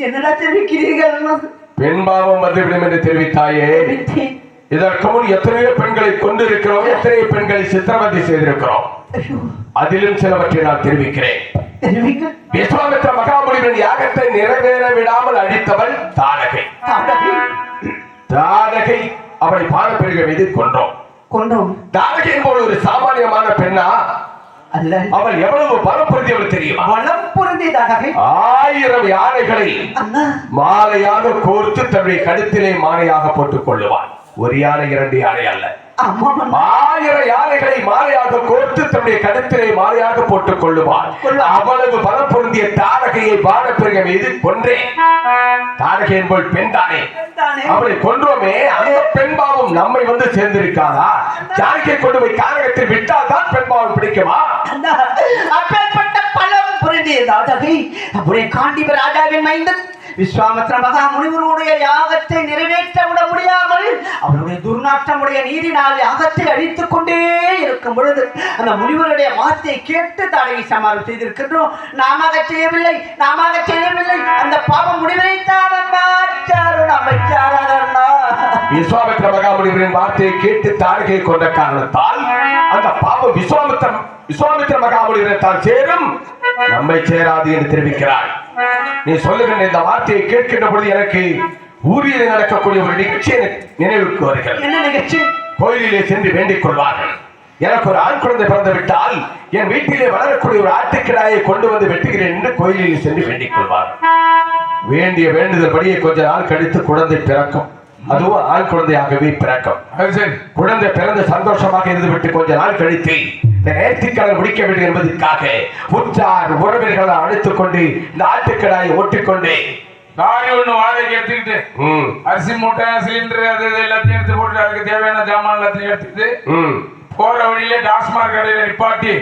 சொன்னது பெண் பாவம் வந்துவிடும் என்று தெரிவித்தாயே. இதற்கு முன் எத்தனையோ பெண்களை கொண்டிருக்கிறோம் எத்தனையோ பெண்களை சித்திரவதை செய்திருக்கிறோம். அதிலும் சிலவற்றை நான் தெரிவிக்கிறேன். தெரிவிக்க? விஸ்வாமித்ர மகாமுனிவரின் யாகத்தை நிறைவேற விடாமல் அழித்தவள் தாடகை தாடகை தாடகை அவளை பானப்பெருக மீது கொன்றோம். கொண்டோம் தாடகை என்பவள் ஒரு சாமானியமான பெண்ணா அவள் எவ்வளவு பலம் பொருந்தியவள் தெரியுமா? வளம் பொருந்தி தாடகை ஆயிரம் யானைகளை மாலையாக கோர்த்து தன்னுடைய கழுத்திலே மாலையாக போட்டுக் கொள்ளுவாள். ஒரு யானை இரண்டு யானை அல்ல. ஆயிரம் யானைகளை மாலையாக கோர்த்து தன்னுடைய கழுத்திலே மாலையாக போட்டுக் கொள்ளுவாள். அவ்வளவு பலம் பொருந்திய தாரகையை பானப்பிரக மீது கொன்றேன் தாரகை என்பவள் பெண் தானே. அவளை கொன்றோமே அந்த பெண் பாவம் நம்மை வந்து சேர்ந்திருக்காதா? ஜானகை கொண்டு போய் காரகத்தில் விட்டால் தான் பெண் பாவம் பிடிக்குமா? பலம் புரிந்திய நம்முடைய காண்டிப ராஜாவின் மைந்தன் விஸ்வாமித்ர மகா முனிவருடைய யாகத்தை நிறைவேற்ற விட முடியாமல் அவருடைய துர்நாற்றமுடைய நீரினால் யாகத்தை அழித்துக் கொண்டே இருக்கும் பொழுது அந்த முனிவருடைய வார்த்தையை கேட்டு தாடகை சமாளம் செய்திருக்கின்றோம். நாம செய்யவில்லை நாம செய்யவில்லை அந்த பாவம் முடிவரைத்தான் அமைச்சாரா விஸ்வாமித்ர மகாமுனிவரின் வார்த்தையை கேட்டு தாரகையை கொண்ட காரணத்தால் அந்த பாவம் விஸ்வாமித்திர விஸ்வாமித்ர மகாமுனிவரை தான் சேரும். நம்மை சேராது என்று தெரிவிக்கிறார். நீ சொல்லுகின்ற இந்த வார்த்தையை கேட்கின்ற பொழுது எனக்கு ஊரில் நடக்கக்கூடிய ஒரு நிகழ்ச்சி எனக்கு நினைவுக்கு வருகிறது. என்ன நிகழ்ச்சி? கோயிலிலே சென்று வேண்டிக் கொள்வார்கள். எனக்கு ஒரு ஆண் குழந்தை பிறந்து விட்டால் என் வீட்டிலே வளரக்கூடிய ஒரு ஆட்டுக்கிடாயை கொண்டு வந்து வெட்டுகிறேன் என்று கோயிலில் சென்று வேண்டிக் கொள்வார் வேண்டிய வேண்டுதல் படியே கொஞ்ச நாள் கழித்து குழந்தை பிறக்கும். அதுவும் ஆண் குழந்தையாகவே பிறக்கும். குழந்தை பிறந்து சந்தோஷமாக இருந்து விட்டு கொஞ்ச நாள் கழித்து நேர்த்திக்கடன் முடிக்க வேண்டும் என்பதற்காக உற்றார் உறவினர்களை அழைத்துக் கொண்டு இந்த ஆட்டுக்கிடாயை ஒட்டிக்கொண்டு காரி ஒண்ணு வாடகைக்கு எடுத்துக்கிட்டு அரிசி மூட்டை சிலிண்டர் அது எல்லாத்தையும் எடுத்து போட்டு அதுக்கு தேவையான ஜாமான் எல்லாத்தையும் எடுத்துக்கிட்டு போற வழியில டாஸ்மாக் கடையில நிப்பாட்டி